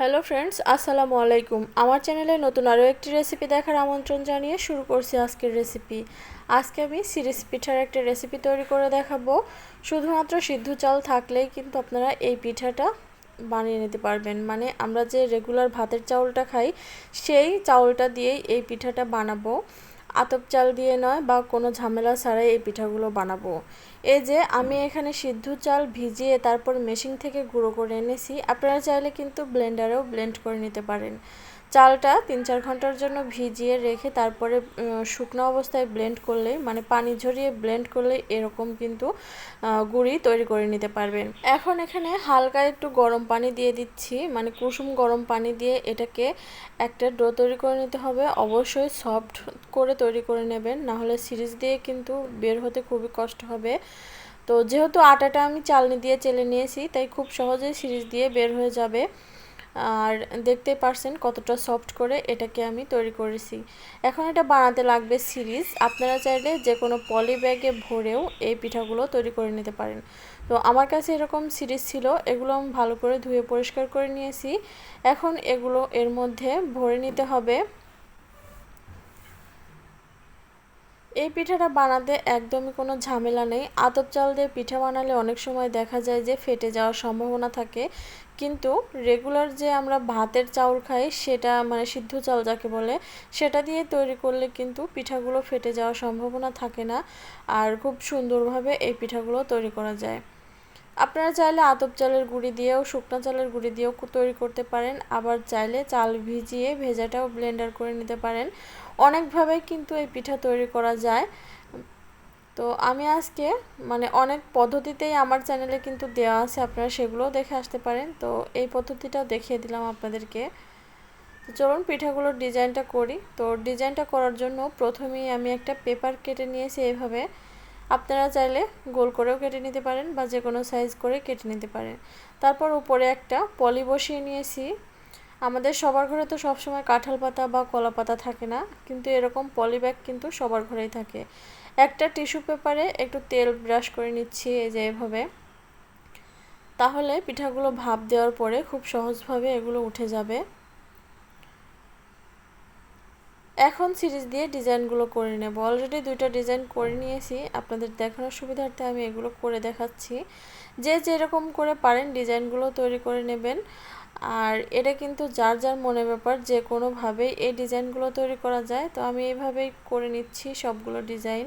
Hello friends আসসালামু আলাইকুম। আমার চ্যানেলে নতুন আরও একটি রেসিপি দেখার আমন্ত্রণ জানিয়ে শুরু করছি আজকের রেসিপি আজকে আমি সিরিজ পিঠার একটা রেসিপি তৈরি করে দেখাবো। শুধুমাত্র সিদ্ধ চাল থাকলেই কিন্তু আপনারা এই পিঠাটা বানিয়ে নিতে পারবেন। মানে আমরা যে রেগুলার ভাতের চাউলটা খাই, সেই চাউলটা দিয়েই এই পিঠাটা বানাবো। আতপ চাল দিয়ে নয় বা কোনো ঝামেলা ছাড়াই এই পিঠাগুলো বানাবো। এই যে আমি এখানে সিদ্ধ চাল ভিজিয়ে তারপর মেশিন থেকে গুঁড়ো করে এনেছি। আপনারা চাইলে কিন্তু ব্লেন্ডারেও ব্লেন্ড করে নিতে পারেন। চালটা তিন চার ঘণ্টার জন্য ভিজিয়ে রেখে তারপরে শুকনো অবস্থায় ব্লেন্ড করলে মানে পানি ঝরিয়ে ব্লেন্ড করলে এরকম কিন্তু গুঁড়ি তৈরি করে নিতে পারবেন। এখন এখানে হালকা একটু গরম পানি দিয়ে দিচ্ছি। মানে কুসুম গরম পানি দিয়ে এটাকে একটা ডো তৈরি করে নিতে হবে। অবশ্যই সফট করে তৈরি করে নেবেন। নাহলে সিরিজ দিয়ে কিন্তু বের হতে খুবই কষ্ট হবে। তো যেহেতু আটাটা আমি চালনি দিয়ে চেলে নিয়েছি, তাই খুব সহজেই সিরিজ দিয়ে বের হয়ে যাবে। আর দেখতে পারছেন কতটা সফট করে এটাকে আমি তৈরি করেছি। এখন এটা বানাতে লাগবে সিরিজ আপনারা চাইলে যে কোনো পলি ব্যাগে ভরেও এই পিঠাগুলো তৈরি করে নিতে পারেন। তো আমার কাছে এরকম সিরিজ ছিল, এগুলো আমি ভালো করে ধুয়ে পরিষ্কার করে নিয়েছি। এখন এগুলো এর মধ্যে ভরে নিতে হবে। এই পিঠাটা বানাতে একদমই কোনো ঝামেলা নেই। আতপ চাল দিয়ে পিঠা বানালে অনেক সময় দেখা যায় যে ফেটে যাওয়ার সম্ভাবনা থাকে। কিন্তু রেগুলার যে আমরা ভাতের চাউল খাই, সেটা মানে সিদ্ধ চাল যাকে বলে, সেটা দিয়ে তৈরি করলে কিন্তু পিঠাগুলো ফেটে যাওয়ার সম্ভাবনা থাকে না। আর খুব সুন্দরভাবে এই পিঠাগুলো তৈরি করা যায়। আপনারা চাইলে আতপ চালের গুঁড়ি দিয়েও, শুকনো চালের গুঁড়ি দিয়েও তৈরি করতে পারেন। আবার চাইলে চাল ভিজিয়ে ভেজাটাও ব্লেন্ডার করে নিতে পারেন। অনেকভাবে কিন্তু এই পিঠা তৈরি করা যায়। তো আমি আজকে মানে অনেক পদ্ধতিতেই আমার চ্যানেলে কিন্তু দেওয়া আছে, আপনারা সেগুলোও দেখে আসতে পারেন। তো এই পদ্ধতিটাও দেখিয়ে দিলাম আপনাদেরকে। তো চলুন পিঠাগুলোর ডিজাইনটা করি। তো ডিজাইনটা করার জন্য প্রথমেই আমি একটা পেপার কেটে নিয়েছি এইভাবে। আপনারা চাইলে গোল করেও কেটে নিতে পারেন বা যে কোনো সাইজ করে কেটে নিতে পারেন। তারপর উপরে একটা পলি বসিয়ে নিয়েছি। আমাদের সবার ঘরে তো সবসময় কাঁঠাল পাতা বা কলা পাতা থাকে না, কিন্তু এরকম পলি ব্যাগ কিন্তু সবার ঘরেই থাকে। একটা টিস্যু পেপারে একটু তেল ব্রাশ করে নিচ্ছি এই যে এভাবে। তাহলে পিঠাগুলো ভাপ দেওয়ার পরে খুব সহজভাবে এগুলো উঠে যাবে। এখন সিরিজ দিয়ে ডিজাইনগুলো করে নেব। অলরেডি দুইটা ডিজাইন করে নিয়েছি। আপনাদের দেখানোর সুবিধার্থে আমি এগুলো করে দেখাচ্ছি। যে যেরকম করে পারেন ডিজাইনগুলো তৈরি করে নেবেন। আর এটা কিন্তু যার যার মনে ব্যাপার, যে কোনোভাবেই এই ডিজাইনগুলো তৈরি করা যায়। তো আমি এইভাবেই করে নিচ্ছি সবগুলো ডিজাইন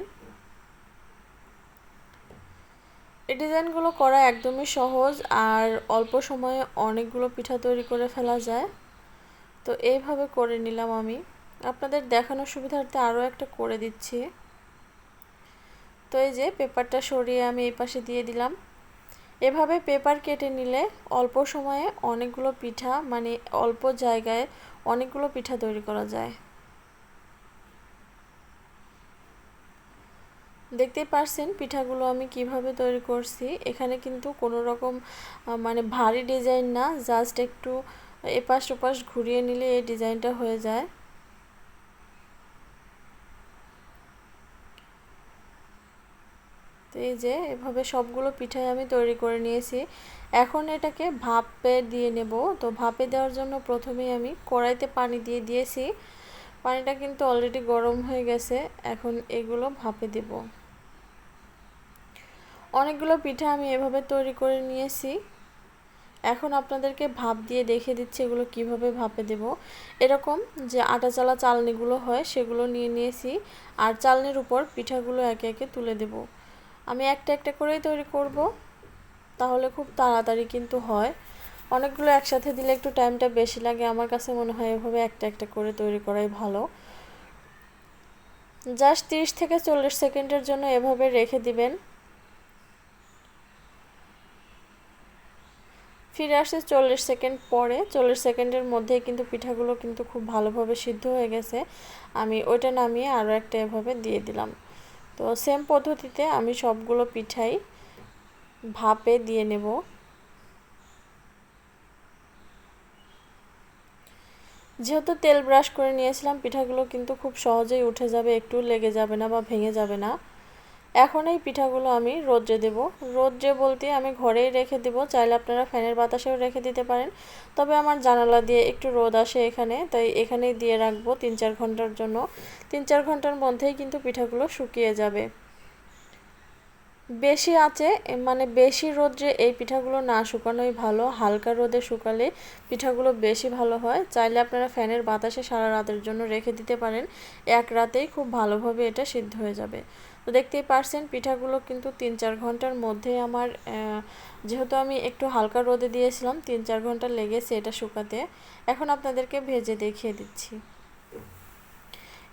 এই ডিজাইনগুলো করা একদমই সহজ আর অল্প সময়ে অনেকগুলো পিঠা তৈরি করে ফেলা যায়। তো এইভাবে করে নিলাম আমি। আপনাদের দেখানোর সুবিধার্থে আরও একটা করে দিচ্ছি। তো এই যে পেপারটা সরিয়ে আমি এই পাশে দিয়ে দিলাম। এভাবে পেপার কেটে নিলে অল্প সময়ে অনেকগুলো পিঠা মানে অল্প জায়গায় অনেকগুলো পিঠা তৈরি করা যায়। দেখতেই পারছেন পিঠাগুলো আমি কীভাবে তৈরি করছি। এখানে কিন্তু কোনো রকম মানে ভারী ডিজাইন না, জাস্ট একটু এপাশ ওপাশ ঘুরিয়ে নিলে এই ডিজাইনটা হয়ে যায়। তো এই যে এভাবে সবগুলো পিঠাই আমি তৈরি করে নিয়েছি। এখন এটাকে ভাপে দিয়ে নেব। তো ভাপে দেওয়ার জন্য প্রথমেই আমি কড়াইতে পানি দিয়ে দিয়েছি। পানিটা কিন্তু অলরেডি গরম হয়ে গেছে। এখন এগুলো ভাপে দেব। অনেকগুলো পিঠা আমি এভাবে তৈরি করে নিয়েছি। এখন আপনাদেরকে ভাপ দিয়ে দেখে দিচ্ছি এগুলো কীভাবে ভাপে দেব। এরকম যে আটা চালা চালনিগুলো হয় সেগুলো নিয়ে নিয়েছি। আর চালনির উপর পিঠাগুলো একে একে তুলে দেবো। আমি একটা একটা করেই তৈরি করব, তাহলে খুব তাড়াতাড়ি কিন্তু হয়। অনেকগুলো একসাথে দিলে একটু টাইমটা বেশি লাগে, আমার কাছে মনে হয় এভাবে একটা একটা করে তৈরি করাই ভালো। জাস্ট তিরিশ থেকে চল্লিশ সেকেন্ডের জন্য এভাবে রেখে দিবেন। ফিরে আসে চল্লিশ সেকেন্ড পরে, চল্লিশ সেকেন্ডের মধ্যে কিন্তু পিঠাগুলো কিন্তু খুব ভালোভাবে সিদ্ধ হয়ে গেছে। আমি ওইটা নামিয়ে আরও একটা এভাবে দিয়ে দিলাম। তো সেম পদ্ধতিতে আমি সবগুলো পিঠাই ভাপে দিয়ে নেব। যেহেতু তেল ব্রাশ করে নিয়েছিলাম, পিঠাগুলো কিন্তু খুব সহজেই উঠে যাবে, একটু লেগে যাবে না বা ভেঙে যাবে না। এখন এই পিঠাগুলো আমি রোদ্রে দেব। রোদ্রে বলতে আমি ঘরেই রেখে দেব, চাইলে আপনারা ফ্যানের বাতাসেও রেখে দিতে পারেন। তবে আমার জানালা দিয়ে একটু রোদ আসে এখানে, তাই এখানেই দিয়ে রাখব তিন চার ঘণ্টার জন্য। তিন চার ঘণ্টার মধ্যেই কিন্তু পিঠাগুলো শুকিয়ে যাবে। বেশি আছে মানে বেশি রোদ্রে এই পিঠাগুলো না শুকানোই ভালো, হালকা রোদে শুকালে পিঠাগুলো বেশি ভালো হয়। চাইলে আপনারা ফ্যানের বাতাসে সারা রাতের জন্য রেখে দিতে পারেন, এক রাতেই খুব ভালোভাবে এটা সিদ্ধ হয়ে যাবে। তো দেখতেই পারছেন, পিঠাগুলো কিন্তু তিন চার ঘণ্টার মধ্যে আমার যেহেতু আমি একটু হালকা রোদে দিয়েছিলাম, তিন চার ঘণ্টা লেগেছে এটা শুকাতে। এখন আপনাদেরকে ভেজে দেখিয়ে দিচ্ছি।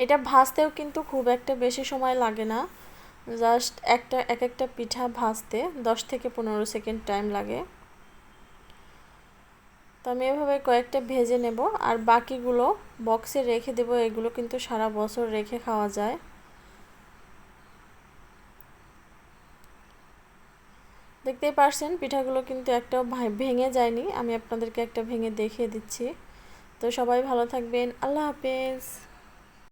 এটা ভাজতেও কিন্তু খুব একটা বেশি সময় লাগে না। জাস্ট একটা, এক একটা পিঠা ভাজতে দশ থেকে পনেরো সেকেন্ড টাইম লাগে। তো আমি এভাবে কয়েকটা ভেজে নেব আর বাকিগুলো বক্সে রেখে দেব, এগুলো কিন্তু সারা বছর রেখে খাওয়া যায়। দেখতেই পারছেন, পিঠাগুলো কিন্তু একটাও ভেঙে যায়নি। আমি আপনাদেরকে একটা ভেঙে দেখিয়ে দিচ্ছি। তো সবাই ভালো থাকবেন। আল্লাহ হাফেজ।